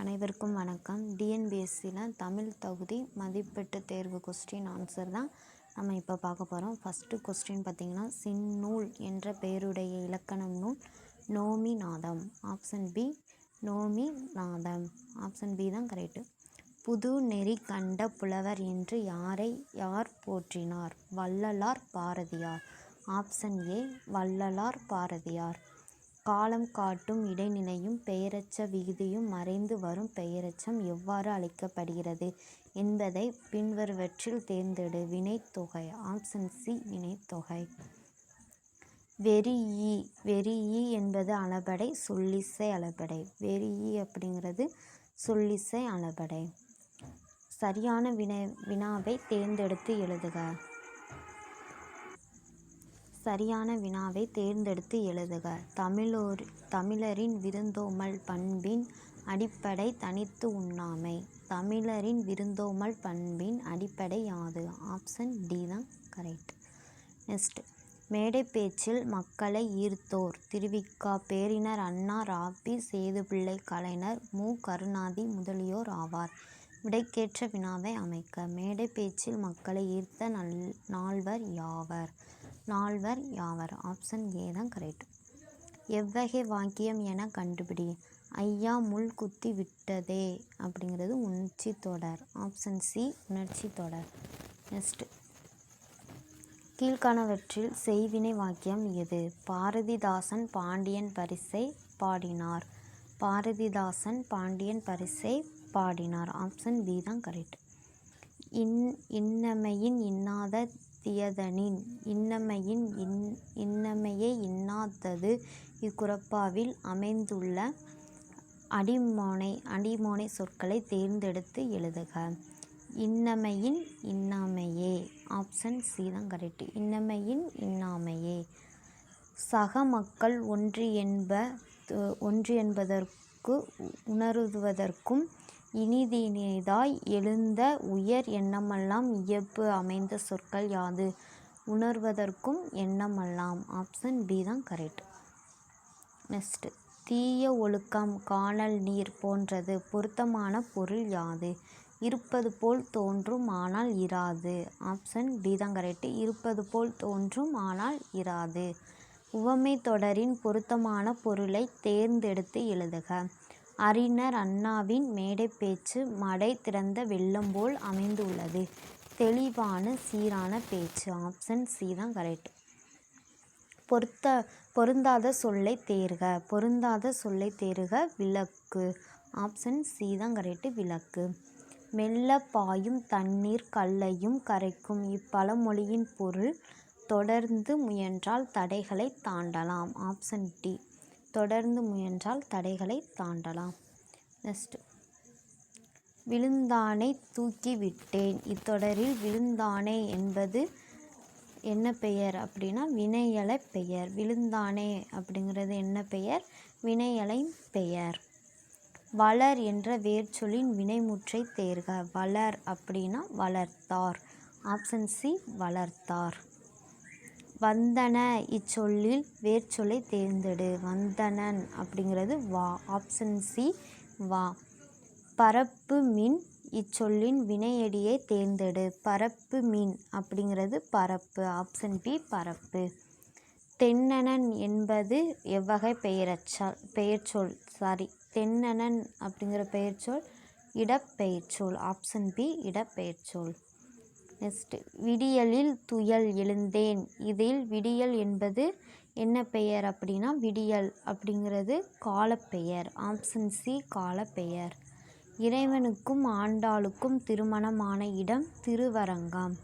அனைவருக்கும் வணக்கம். டிஎன்பிஎஸ்சியில் தமிழ் தகுதி மதிப்பீட்டு தேர்வு கொஸ்டின் ஆன்சர் தான் நம்ம இப்போ பார்க்க போகிறோம் ஃபஸ்ட்டு கொஸ்டின் பார்த்திங்கன்னா சின்னூல் என்ற பெயருடைய இலக்கணம் நூல் நோமி நாதம். ஆப்ஷன் பி நோமி நாதம். ஆப்ஷன் பி தான் கரெக்டு புது நெறி கண்ட புலவர் என்று யாரை யார் போற்றினார்? Vallalar Bharathiyar. Option A Vallalar Bharathiyar. காலம் காட்டும் இடைநிலையும் பெயரெச்ச விகுதியும் மறைந்து வரும் பெயரெச்சம் எவ்வாறு அழைக்கப்படுகிறது என்பதை பின்வருவற்றில் தேர்ந்தெடு. வினைத்தொகை ஆப்ஷன் சி வினைத்தொகை வெறியி வெறியி என்பது அளபடை சொல்லிசை அளபடை. வெறியி அப்படிங்கிறது சொல்லிசை அளபடை. சரியான வினை வினாவை தேர்ந்தெடுத்து எழுதுக. சரியான வினாவை தேர்ந்தெடுத்து எழுதுக. தமிழோர் தமிழரின் விருந்தோமல் பண்பின் அடிப்படை தனித்து உண்ணாமை. தமிழரின் விருந்தோமல் பண்பின் அடிப்படை யாது? ஆப்ஷன் டி தான் கரெக்ட். நெக்ஸ்ட். மேடை பேச்சில் மக்களை ஈர்த்தோர். திருவிக்கா பேரினர் அண்ணா ராபி சேதுபிள்ளை கலைஞர் மு. கருணாதி முதலியோர் ஆவார். விடைக்கேற்ற வினாவை அமைக்க. மேடை பேச்சில் மக்களை ஈர்த்த நல் நால்வர் யாவர்? நால்வர் யாவர்? ஆப்ஷன் ஏ தான் கரெக்ட். எவ்வகை வாக்கியம் என கண்டுபிடி. ஐயா முள் குத்தி விட்டதே அப்படிங்கிறது உணர்ச்சி தொடர். ஆப்ஷன் சி உணர்ச்சி தொடர். நெக்ஸ்ட். கீழ்காணவற்றில் செய்வினை வாக்கியம் எது? பாரதிதாசன் பாண்டியன் பரிசை பாடினார். பாரதிதாசன் பாண்டியன் பரிசை பாடினார். ஆப்ஷன் பி தான் கரெக்ட். இன் இன்னமையின் இன்னாத தியதனின் இன்னமையின் இன் இன்னமையே இன்னாதது இக்குறப்பாவில் அமைந்துள்ள அடிமோனை அடிமோனை சொற்களை தேர்ந்தெடுத்து எழுதுக. இன்னமையின் இன்னாமையே. ஆப்ஷன் சி தான் கரெக்ட். இன்னமையின் இன்னாமையே. சக மக்கள் ஒன்று என்ப ஒன்று என்பதற்கு உணருவதற்கும் இனிதினிதாய் எழுந்த உயர் எண்ணமெல்லாம் இயல்பு அமைந்த சொற்கள் யாது? உணர்வதற்கும் எண்ணமெல்லாம். ஆப்ஷன் பி தான் கரெக்ட். நெக்ஸ்ட். தீய ஒழுக்கம் காணல் நீர் போன்றது பொருத்தமான பொருள் யாது? இருப்பது போல் தோன்றும் ஆனால் இராது. ஆப்ஷன் பி தான் கரெக்ட். இருப்பது போல் தோன்றும் ஆனால் இராது. உவமை தொடரின் பொருத்தமான பொருளை தேர்ந்தெடுத்து எழுதுக. அறிஞர் அண்ணாவின் மேடைப் பேச்சு மடை திறந்த வெள்ளம் போல் அமைந்துள்ளது. தெளிவான சீரான பேச்சு. ஆப்ஷன் சி தான் கரெக்ட். பொருத்த பொருந்தாத சொல்லை தேர்க. பொருந்தாத சொல்லை தேர்க விளக்கு. ஆப்ஷன் சி தான் கரெக்டு விளக்கு. மெல்ல பாயும் தண்ணீர் கல்லையும் கரைக்கும் இப்பழமொழியின் பொருள் தொடர்ந்து முயன்றால் தடைகளை தாண்டலாம். Option D. தொடர்ந்து முயன்றால் தடைகளை தாண்டலாம். நெக்ஸ்ட். விழுந்தானை தூக்கி விட்டேன். இத்தொடரில் விழுந்தானே என்பது என்ன பெயர் அப்படின்னா வினையலை பெயர். விழுந்தானே அப்படிங்கிறது என்ன பெயர்? வினையலை பெயர். வளர் என்ற வேர்ச்சொல்லின் வினைமுற்றை தேர்க. வளர் அப்படின்னா வளர்த்தார். ஆப்ஷன் சி வளர்த்தார். வந்தன இச்சொல்லில் வேர்ச்சொல்லை தேர்ந்தெடு. வந்தனன் அப்படிங்கிறது வா ஆப்ஷன் சி வா. பரப்பு மின் இச்சொல்லின் வினையடியை தேர்ந்தெடு. பரப்பு மீன் அப்படிங்கிறது பரப்பு ஆப்ஷன் பி பரப்பு. தென்னனன் என்பது எவ்வகை பெயரச்சால் பெயர்ச்சொல் சாரி தென்னனன் அப்படிங்கிற பெயர்ச்சொல் இடப்பெயர்ச்சொல் ஆப்ஷன் பி இடப்பெயர்ச்சொல். நெக்ஸ்ட் விடியலில் துயல் எழுந்தேன். இதில் விடியல் என்பது என்ன பெயர் அப்படின்னா விடியல் அப்படிங்கிறது காலப்பெயர் ஆப்ஷன் சி காலப்பெயர். இறைவனுக்கும் ஆண்டாளுக்கும் திருமணமான இடம் திருவரங்கம்.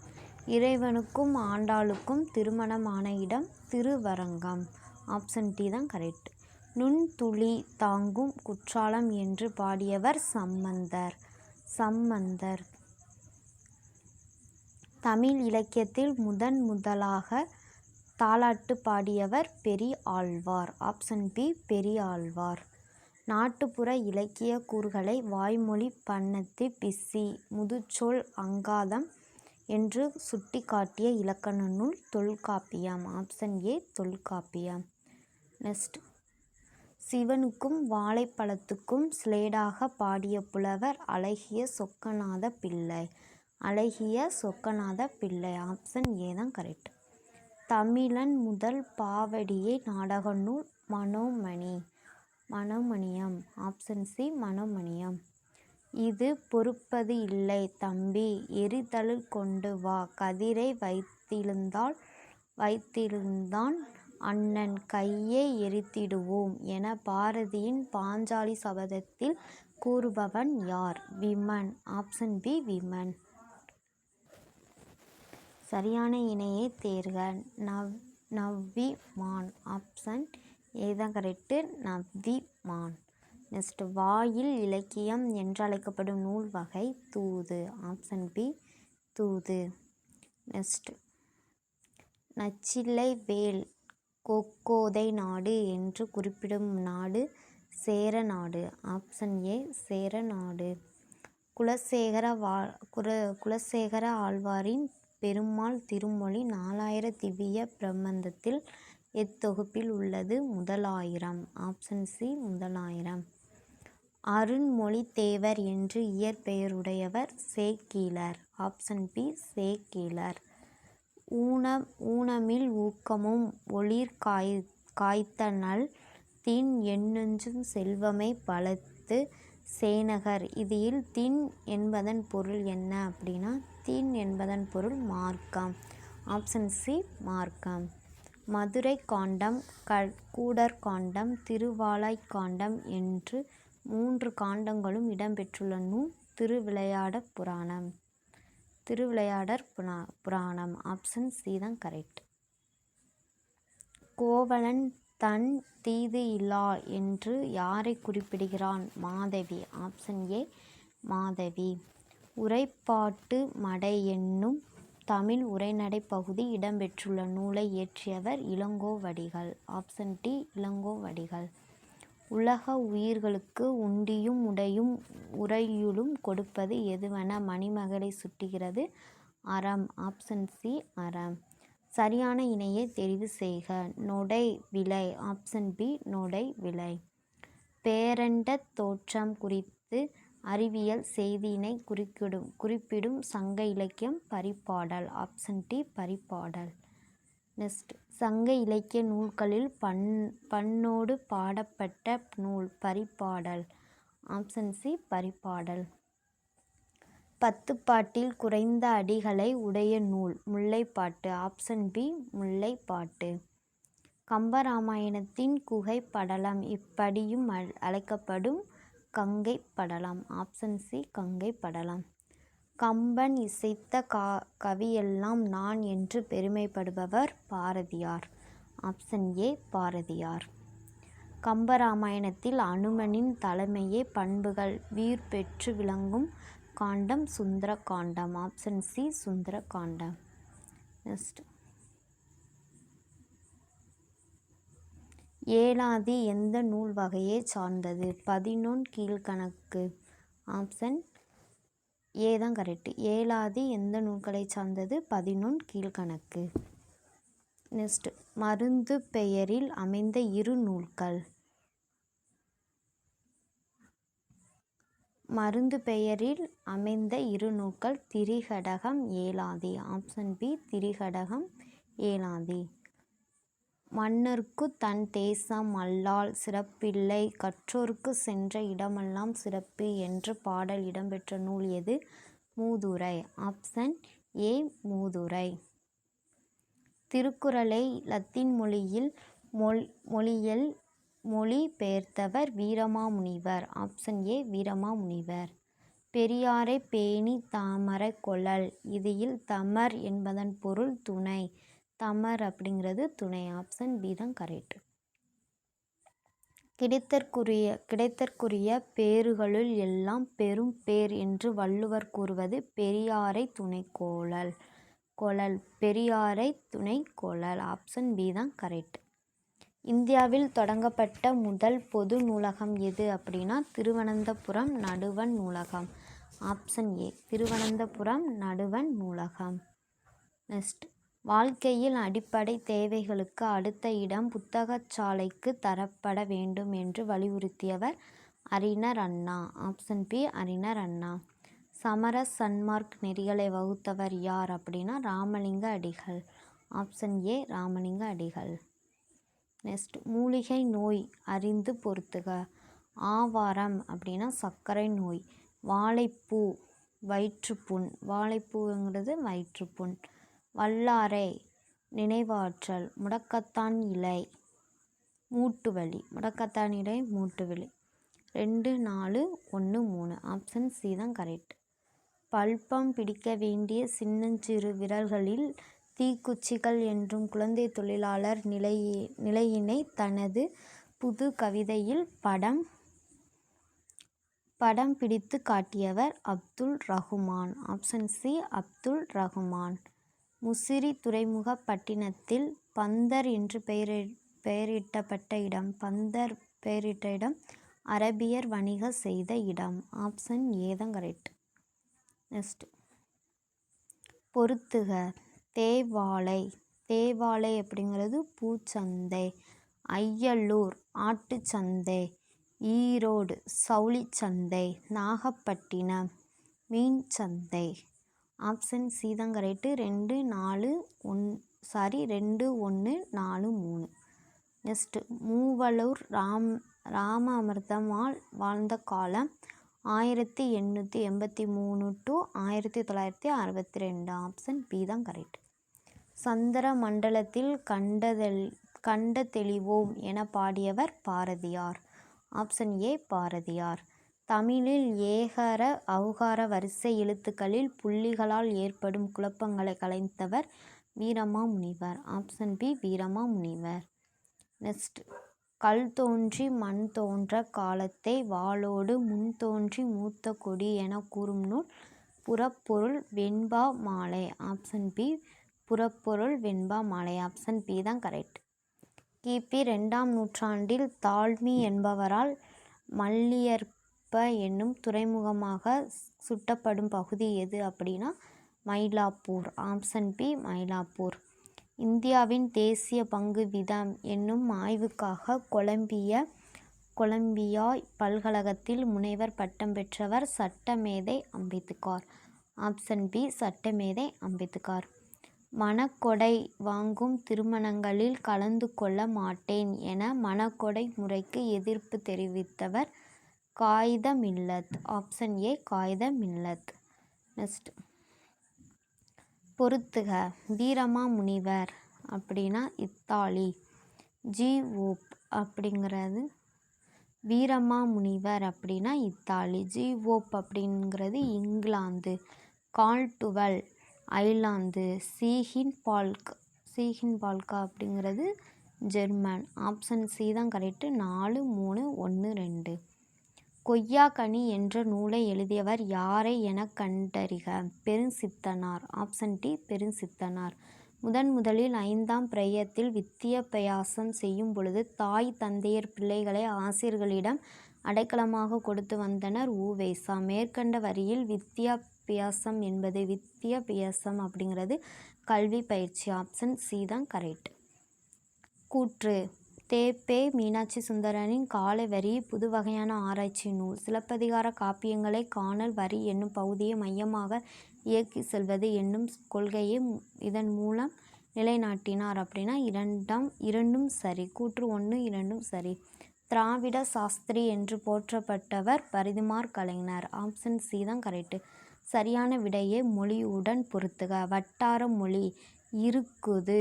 இறைவனுக்கும் ஆண்டாளுக்கும் திருமணமான இடம் திருவரங்கம். ஆப்ஷன் டி தான் கரெக்ட் நுண்துளி தாங்கும் குற்றாலம் என்று பாடியவர் சம்பந்தர். சம்பந்தர். தமிழ் இலக்கியத்தில் முதன் முதலாக தாலாட்டு பாடியவர் பெரிய ஆழ்வார் ஆப்ஷன் பி பெரிய ஆழ்வார் நாட்டுப்புற இலக்கிய கூறுகளை வாய்மொழி பண்ணத்தி பிசி முதுச்சொல் அங்காதம் என்று சுட்டிக்காட்டிய இலக்கண நூல் Tolkappiyam. Option A Tolkappiyam. Next. சிவனுக்கும் வாழைப்பழத்துக்கும் ஸ்லேடாக பாடிய புலவர் அழகிய சொக்கநாத பிள்ளை. அழகிய சொக்கநாத பிள்ளை ஆப்ஷன் ஏ தான் கரெக்ட் தமிழன் முதல் பாவடியை நாடக நூல் Manomani. Manonmaniyam. Option C Manonmaniam. இது பொறுப்பது இல்லை தம்பி. எரிதழல் கொண்டு வா. கதிரை வைத்திருந்தால் வைத்திருந்தான் அண்ணன். கையை எரித்திடுவோம் என பாரதியின் பாஞ்சாலி சபதத்தில் கூறுபவன் யார்? விமன். Option B Veeman. சரியான இணையை தேர்க. நவ் நவ்வி மான் ஆப்ஷன் ஏ கரெக்டு நவ்வி மான் நெக்ஸ்ட் வாயில் இலக்கியம் என்றழைக்கப்படும் நூல் வகை தூது. ஆப்ஷன் பி தூது. நெக்ஸ்ட் நச்சில்லை வேல் கொக்கோதை நாடு என்று குறிப்பிடும் நாடு சேர நாடு. ஆப்ஷன் ஏ சேர நாடு. குலசேகர வா குல குலசேகர ஆழ்வாரின் பெருமாள் திருமொழி நாலாயிர திவ்ய பிரபந்தத்தில் எத்தொகுப்பில் உள்ளது முதலாயிரம். Option C Mudhalayiram. அருண்மொழித்தேவர் என்று இயற்பெயருடையவர் சேக்கீலர் ஆப்ஷன் பி சேக்கீலர் ஊனம் ஊனமில் ஊக்கமும் ஒளிர் காய் காய்த்தனல் தின் எண்ணெஞ்சும் செல்வமே பலத்து சேனகர். இதில் தின் என்பதன் பொருள் என்ன அப்படின்னா தின் என்பதன் பொருள் மார்க்கம். ஆப்ஷன் சி மார்க்கம். மதுரை காண்டம் க கூடர் காண்டம் திருவாலாய் காண்டம் என்று மூன்று காண்டங்களும் இடம்பெற்றுள்ள நூல் திருவிளையாட புராணம். திருவிளையாடற் புரா புராணம். ஆப்ஷன் சி தான் கரெக்ட் கோவலன் தன் தீது இல்லா என்று யாரை குறிப்பிடுகிறான்? மாதவி. Option A Madhavi. உரைப்பாட்டு மடை என்னும் தமிழ் உரைநடை பகுதி இடம்பெற்றுள்ள நூலை இயற்றியவர் இளங்கோவடிகள் ஆப்ஷன் டி இளங்கோவடிகள் உலக உயிர்களுக்கு உண்டியும் உடையும் உறையுளும் கொடுப்பது எதுவென மணிமகளை சுட்டுகிறது? அறம். ஆப்ஷன் சி அறம். சரியான இணையை தெரிவு செய்க. நொடை விலை ஆப்ஷன் பி நொடை விலை. பேரண்ட தோற்றம் குறித்து அறிவியல் செய்தியினை குறிக்கிடும் குறிப்பிடும் சங்க இலக்கியம் Paripadal. Option D Paripadal next சங்க இலக்கிய நூல்களில் பண் பண்ணோடு பாடப்பட்ட நூல் பரிப்பாடல். Option C Paripadal. பத்துப்பாட்டில் குறைந்த அடிகளை உடைய நூல். முல்லைப்பாட்டு. ஆப்ஷன் பி முல்லைப்பாட்டு. கம்பராமாயணத்தின் குகை படலம் இப்படியும் அழைக்கப்படும் கங்கை படலம் ஆப்ஷன் சி கங்கை படலம் கம்பன் இசைத்த கா கவியெல்லாம் நான் என்று பெருமைப்படுபவர் பாரதியார். Option A Bharathiyar. கம்பராமாயணத்தில் அனுமனின் தலைமையே பண்புகள். வீர் பெற்று விளங்கும் காண்டம் Sundara Kandam option C Sundara Kandam. Next Elathi எந்த நூல் வகையை சார்ந்தது? பதினொன் கீழ்கணக்கு. ஆப்ஷன் ஏ தான் கரெக்டு ஏழாதி எந்த நூல்களை சார்ந்தது? பதினொன் கீழ்கணக்கு. நெக்ஸ்ட் மருந்து பெயரில் அமைந்த இரு நூல்கள். மருந்து பெயரில் அமைந்த இரு நூல்கள் திரிகடகம் ஏலாதி ஆப்ஷன் பி திரிகடகம் ஏலாதி மன்னர்க்கு தன் தேசம் அல்லால் சிறப்பில்லை கற்றோர்க்கு சென்ற இடமெல்லாம் சிறப்பு என்ற பாடல் இடம்பெற்ற நூல் எது? Mudhurai option A Mudhurai. திருக்குறளை லத்தீன் மொழியில் மொழ் மொழியில் மொழி பெயர்த்தவர் வீரமாமுனிவர். Option A Veeramamunivar. பெரியாரை பேணி தாமரை கொளல் இதில் தமர் என்பதன் பொருள் துணை. தமர் அப்படிங்கிறது துணை. ஆப்ஷன் பி தான் கரெக்ட் கிடைத்தற்குரிய கிடைத்தற்குரிய பேறுகளுள் எல்லாம் பெரும் பேர் என்று வள்ளுவர் கூறுவது பெரியாரை துணை கோளல் கொளல். பெரியாரை துணை கொளல். ஆப்ஷன் பி தான் கரெக்ட் இந்தியாவில் தொடங்கப்பட்ட முதல் பொது நூலகம் எது அப்படின்னா திருவனந்தபுரம் நடுவண் நூலகம். ஆப்ஷன் ஏ திருவனந்தபுரம் நடுவண் நூலகம். நெக்ஸ்ட் வாழ்க்கையில் அடிப்படை தேவைகளுக்கு அடுத்த இடம் புத்தகச்சாலைக்கு தரப்பட வேண்டும் என்று வலியுறுத்தியவர் அறிஞர் அண்ணா. ஆப்ஷன் பி அறிஞர் அண்ணா. சமர சன்மார்க் நெறிகளை வகுத்தவர் யார் அப்படின்னா ராமலிங்க அடிகள். ஆப்ஷன் ஏ ராமலிங்க அடிகள். நெக்ஸ்ட் மூலிகை நோய் அறிந்து பொறுத்துக. ஆவாரம் அப்படின்னா சர்க்கரை நோய். வாழைப்பூ வயிற்றுப்புண். வாழைப்பூங்கிறது வயிற்றுப்புண். வல்லாரை நினைவாற்றல். முடக்கத்தான் இலை மூட்டு வலி முடக்கத்தான் இலை மூட்டு வலி ரெண்டு நாலு ஒன்று மூணு. ஆப்ஷன் சி தான் கரெக்ட் பல்பம் பிடிக்க வேண்டிய சின்னஞ்சிறு விரல்களில் தீக்குச்சிகள் என்றும் குழந்தை தொழிலாளர் நிலையை நிலையினை தனது புது கவிதையில் படம் படம் பிடித்து காட்டியவர் அப்துல் ரகுமான் ஆப்ஷன் சி அப்துல் ரகுமான் முசிறி துறைமுக பட்டினத்தில் பந்தர் என்று பெயரி பெயரிட்டப்பட்ட இடம். பந்தர் பெயரிட்ட இடம் அரபியர் வணிக செய்த இடம். ஆப்ஷன் ஏ தான் கரெக்ட் நெக்ஸ்ட் பொருத்துக. தேவாலை. தேவாலை அப்படிங்கிறது பூச்சந்தை ஐயலூர் ஆட்டுச்சந்தை ஈரோடு சவுளிச்சந்தை நாகப்பட்டினம் மீன் சந்தை ஆப்ஷன் சி தான் கரெக்டு ரெண்டு நாலு ஒன் சாரி ரெண்டு ஒன்று நாலு மூணு. நெக்ஸ்ட்டு மூவலூர் ராம் ராம அமிர்தமால் வாழ்ந்த காலம் ஆயிரத்தி எண்ணூற்றி எண்பத்தி மூணு டு ஆயிரத்தி தொள்ளாயிரத்தி அறுபத்தி ரெண்டு. ஆப்ஷன் பி தான் கரெக்ட் சந்திர மண்டலத்தில் கண்டதெல் கண்ட தெளிவோம் என பாடியவர் பாரதியார். Option A Bharathiyar. தமிழில் ஏகர அவுகார வரிசை எழுத்துக்களில் புள்ளிகளால் ஏற்படும் குழப்பங்களை கலைந்தவர் வீரமா முனிவர். ஆப்ஷன் பி வீரமா முனிவர். நெக்ஸ்ட். கல் தோன்றி மண் தோன்ற காலத்தை வாளோடு முன் தோன்றி மூத்த கொடி என கூறும் நூல் புறப்பொருள் வெண்பா மாலை. ஆப்ஷன் பி புறப்பொருள் வெண்பா மாலை ஆப்ஷன் பி தான் கரெக்ட். கிபி ரெண்டாம் நூற்றாண்டில் தாழ்மி என்பவரால் மல்லியற்ப என்னும் துறைமுகமாக சுட்டப்படும் பகுதி எது அப்படின்னா மயிலாப்பூர். Option B Mylapore. இந்தியாவின் தேசிய பங்கு விதம் என்னும் ஆய்வுக்காக கொலம்பிய கொலம்பியா பல்கழகத்தில் முனைவர் பட்டம் பெற்றவர் சட்டமேதை அம்பேத்கார். ஆப்ஷன் பி சட்டமேதை அம்பேத்கார். மணக்கொடை வாங்கும் திருமணங்களில் கலந்து கொள்ள மாட்டேன் என மணக்கொடை முறைக்கு எதிர்ப்பு தெரிவித்தவர் Quaide Millath option A Quaide Millath next பொறுத்துக வீரமா முனிவர் அப்படின்னா இத்தாலி. ஜி ஓப் அப்படிங்கிறது வீரமா முனிவர் அப்படின்னா இத்தாலி. ஜி ஓப் அப்படிங்கிறது England. Caldwell Ireland Ziegenbalg சீஹின் polka அப்படிங்கிறது ஜெர்மன். ஆப்ஷன் சி தான் கரெக்டு நாலு மூணு ஒன்று ரெண்டு. கொய்யாக்கனி என்ற நூலை எழுதியவர் யாரை என கண்டறிக. பெருஞ்சித்தனார். Option D Perunchithanar. முதன் முதலில் ஐந்தாம் பிரயத்தில் வித்தியாபியாசம் செய்யும் பொழுது தாய் தந்தையர் பிள்ளைகளை ஆசிரியர்களிடம் அடைக்கலமாக கொடுத்து வந்தனர். ஊவேசா மேற்கண்ட வரியில் வித்தியாசம் என்பது வித்தியாபியாசம் அப்படிங்கிறது கல்வி பயிற்சி ஆப்ஷன் சி தான் கரெக்ட் கூற்று தேப்பே மீனாட்சி சுந்தரனின் காலவரி புதுவகையான ஆராய்ச்சி நூல் சிலப்பதிகார காப்பியங்களை காணல் வரி என்னும் பகுதியை மையமாக இயக்கி செல்வது என்னும் கொள்கையை இதன் மூலம் நிலைநாட்டினார் அப்படின்னா இரண்டாம் இரண்டும் சரி. கூற்று ஒன்று இரண்டும் சரி. திராவிட சாஸ்திரி என்று போற்றப்பட்டவர் பரிதிமார் கலைஞர். ஆப்ஷன் சி தான் கரெக்டு சரியான விடையே மொழியுடன் பொருத்துக வட்டார மொழி இருக்குது.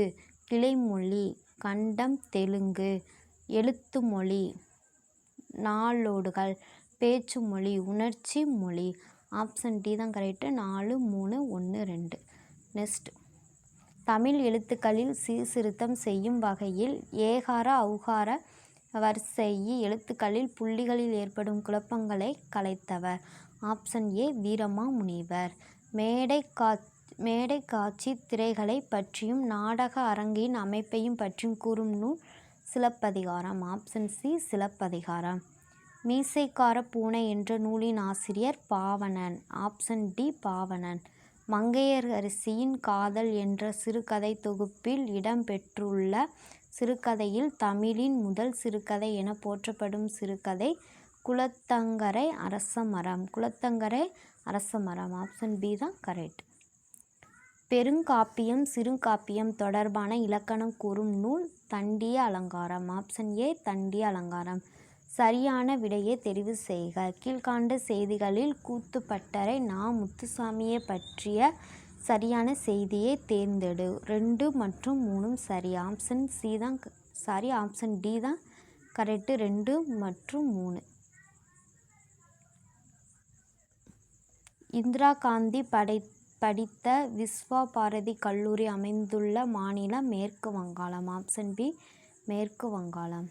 கிளைமொழி கண்டம் தெலுங்கு எழுத்து மொழி நாளோடுகள் பேச்சு மொழி உணர்ச்சி மொழி ஆப்ஷன் டி தான் கரெக்டு நாலு மூணு ஒன்று ரெண்டு. நெக்ஸ்ட் தமிழ் எழுத்துக்களில் சீர்திருத்தம் செய்யும் வகையில் ஏகார ஔகார வரிசை எழுத்துக்களில் புள்ளிகளில் ஏற்படும் குழப்பங்களை கலைத்தவர். ஆப்ஷன் ஏ வீரமா முனிவர். மேடை கா மேடை காட்சி திரைகளை பற்றியும் நாடக அரங்கின் அமைப்பையும் பற்றியும் கூறும் நூல் சிலப்பதிகாரம். Option C Silappathikaram. மீசைக்கார பூனை என்ற நூலின் ஆசிரியர் பாவணன். Option D Pavannan. மங்கையர்க்கரசியின் காதல் என்ற சிறுகதை தொகுப்பில் இடம்பெற்றுள்ள சிறுகதையில் தமிழின் முதல் சிறுகதை என போற்றப்படும் சிறுகதை குளத்தங்கரை அரசமரம் குளத்தங்கரை அரசமரம் ஆப்ஷன் பி தான் கரெக்ட் பெருங்காப்பியம் சிறுகாப்பியம் தொடர்பான இலக்கணம் கூறும் நூல் தண்டிய அலங்காரம். ஆப்ஷன் ஏ தண்டிய அலங்காரம். சரியான விடையை தெரிவு செய்க. கீழ்காண்ட செய்திகளில் கூத்துப்பட்டரை நா. முத்துசாமியை பற்றிய சரியான செய்தியை தேர்ந்தெடு. ரெண்டு மற்றும் மூணும் சரி. ஆப்ஷன் சி தான் சாரி ஆப்ஷன் டி தான் கரெக்டு ரெண்டு மற்றும் மூணு. இந்திரா காந்தி படை படித்த விஸ்வா பாரதி கல்லூரி அமைந்துள்ள மாநிலம் மேற்கு வங்காளம் ஆப்ஷன் பி மேற்கு வங்காளம்.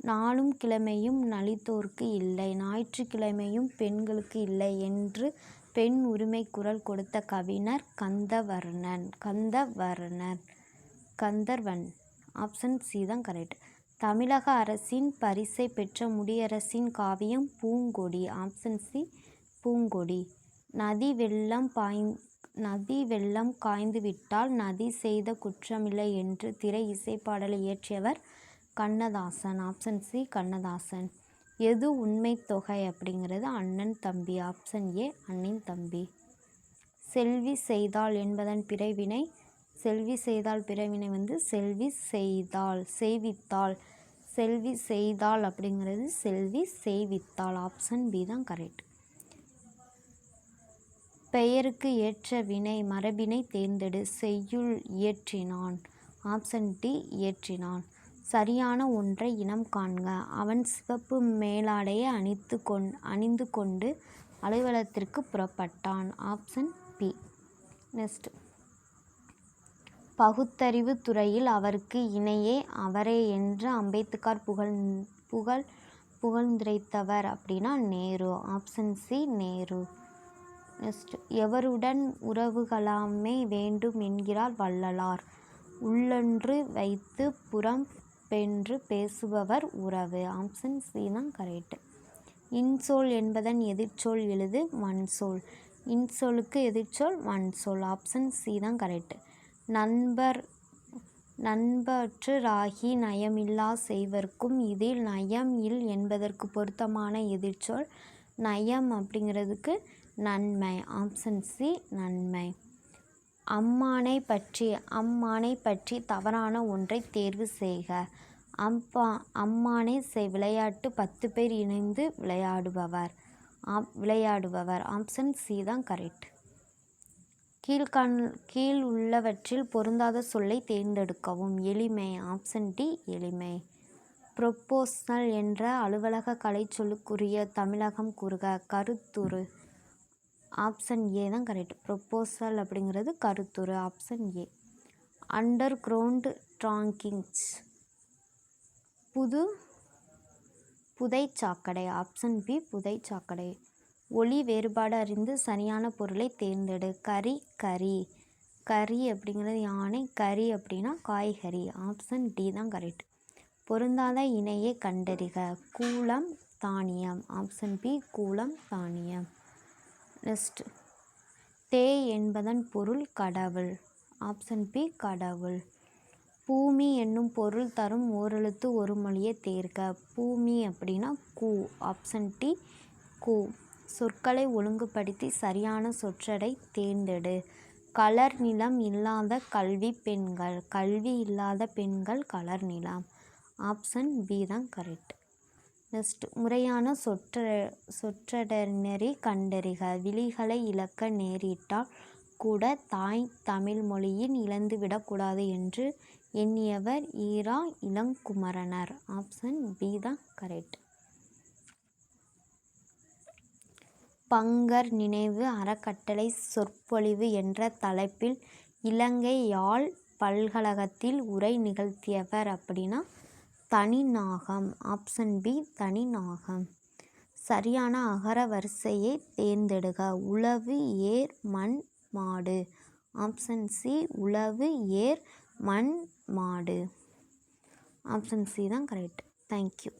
நாளும் கிழமையும் நலித்தோர்க்கு இல்லை ஞாயிற்றுக்கிழமையும் பெண்களுக்கு இல்லை என்று பெண் உரிமை குரல் கொடுத்த கவிஞர் கந்தவர்ணன் கந்தவர்ணன் கந்தர்வன். ஆப்ஷன் சி தான் கரெக்ட். தமிழக அரசின் பரிசை பெற்ற முடியரசின் காவியம் பூங்கொடி ஆப்ஷன் சி பூங்கொடி. நதி வெள்ளம் பாய் நதி வெள்ளம் காய்ந்துவிட்டால் நதி செய்த குற்றமில்லை என்று திரை இசைப்பாடலை இயற்றியவர் கண்ணதாசன். Option C Kannadasan. எது உண்மை தொகை அப்படிங்கிறது அண்ணன் தம்பி. ஆப்ஷன் ஏ அண்ணன் தம்பி. செல்வி செய்தால் என்பதன் பிறவினை செல்வி செய்தால் பிறவினை வந்து செல்வி செய்தால் செய்வித்தாள். செல்வி செய்தால் அப்படிங்கிறது செல்வி செய்வித்தாள். ஆப்ஷன் பி தான் கரெக்ட் பெயருக்கு ஏற்ற வினை மரபினை தேர்ந்தெடு. செய்யுள் இயற்றினான். Option D இயற்றினான். சரியான ஒன்றை இனம் காண்க. அவன் சிவப்பு மேலாடையை அணித்து கொண் அணிந்து கொண்டு அலுவலகத்திற்கு புறப்பட்டான். Option B. நெக்ஸ்ட். பகுத்தறிவு துறையில் அவருக்கு இணையே அவரே என்று அம்பேத்கர் புகழ் புகழ் புகழ்ந்துரைத்தவர் அப்படின்னா Nehru. Option C Nehru. Next எவருடன் உறவுகளாமே வேண்டும் என்கிறார் வள்ளலார். உள்ளொன்று வைத்து புறம் பென்று பேசுபவர் உறவு. ஆப்ஷன் சி தான் கரெக்டு இன்சொல் என்பதன் எதிர்ச்சொல் எழுது மண்சொல். இன்சொலுக்கு எதிர்ச்சொல் மண்சொல். ஆப்ஷன் சி தான் கரெக்டு நண்பர் நண்பற்று ராகி நயமில்லா செய்வர்க்கும் இதில் நயம் இல் என்பதற்கு பொருத்தமான எதிர்ச்சொல் நயம் அப்படிங்கிறதுக்கு நன்மை. ஆப்ஷன் சி நன்மை. அம்மானை பற்றி அம்மானை பற்றி தவறான ஒன்றை தேர்வு செய்க. அம்பா அம்மானை செய் விளையாட்டு பத்து பேர் இணைந்து விளையாடுபவர். ஆப் விளையாடுபவர். ஆப்ஷன் சி தான் கரெக்ட். கீழ்கண் கீழ் உள்ளவற்றில் பொருந்தாத சொல்லை தேர்ந்தெடுக்கவும். எளிமை. ஆப்ஷன் டி எளிமை. ப்ரொப்போஸ்னல் என்ற அலுவலக கலை சொல்லுக்குரிய தமிழகம் கூறுக. கருத்துரு. ஆப்ஷன் ஏ தான் கரெக்ட். ப்ரொப்போசல் அப்படிங்கிறது கருத்துரு. Option A. Underground drainages. புது புதை சாக்கடை ஆப்ஷன் பி புதை சாக்கடை ஒளி வேறுபாடு அறிந்து சரியான பொருளை தேர்ந்தெடு. கறி கறி. கறி அப்படிங்கிறது யானை கறி அப்படின்னா காய்கறி. ஆப்ஷன் டி தான் கரெக்ட். பொருந்தாத இணையை கண்டறிக. கூலம் தானியம். ஆப்ஷன் பி கூலம் தானியம். நெக்ஸ்ட் தே என்பதன் பொருள் கடவுள். ஆப்ஷன் பி கடவுள். பூமி என்னும் பொருள் தரும் ஓரெழுத்து ஒரு மொழியை தேர்க. பூமி அப்படின்னா கூ. ஆப்ஷன் டி கூ. சொற்களை ஒழுங்குபடுத்தி சரியான சொற்றடை தேர்ந்தெடு. கலர் நிலம் இல்லாத கல்வி பெண்கள். கல்வி இல்லாத பெண்கள் கலர் நிலம். ஆப்ஷன் பி தான் கரெக்ட். நெக்ஸ்ட். முறையான சொற்ற சொற்றொடர்நெறி கண்டறிக. விழிகளை இழக்க நேரிட்டால் கூட தாய் தமிழ் மொழியின் இழந்துவிடக்கூடாது என்று எண்ணியவர் ஈரா இளங்குமரனர். ஆப்ஷன் பி தான் கரெக்ட். பங்கர் நினைவு அறக்கட்டளை சொற்பொழிவு என்ற தலைப்பில் இலங்கை யாழ் பல்கழகத்தில் உரை நிகழ்த்தியவர் அப்படின்னா தனிநாகம் ஆப்ஷன் பி தனிநாகம் சரியான அகர வரிசையை தேர்ந்தெடுக. உழவு ஏர் மண் மாடு. ஆப்ஷன் சி உழவு ஏர் மண் மாடு. ஆப்ஷன் சி தான் கரெக்ட் தேங்க்யூ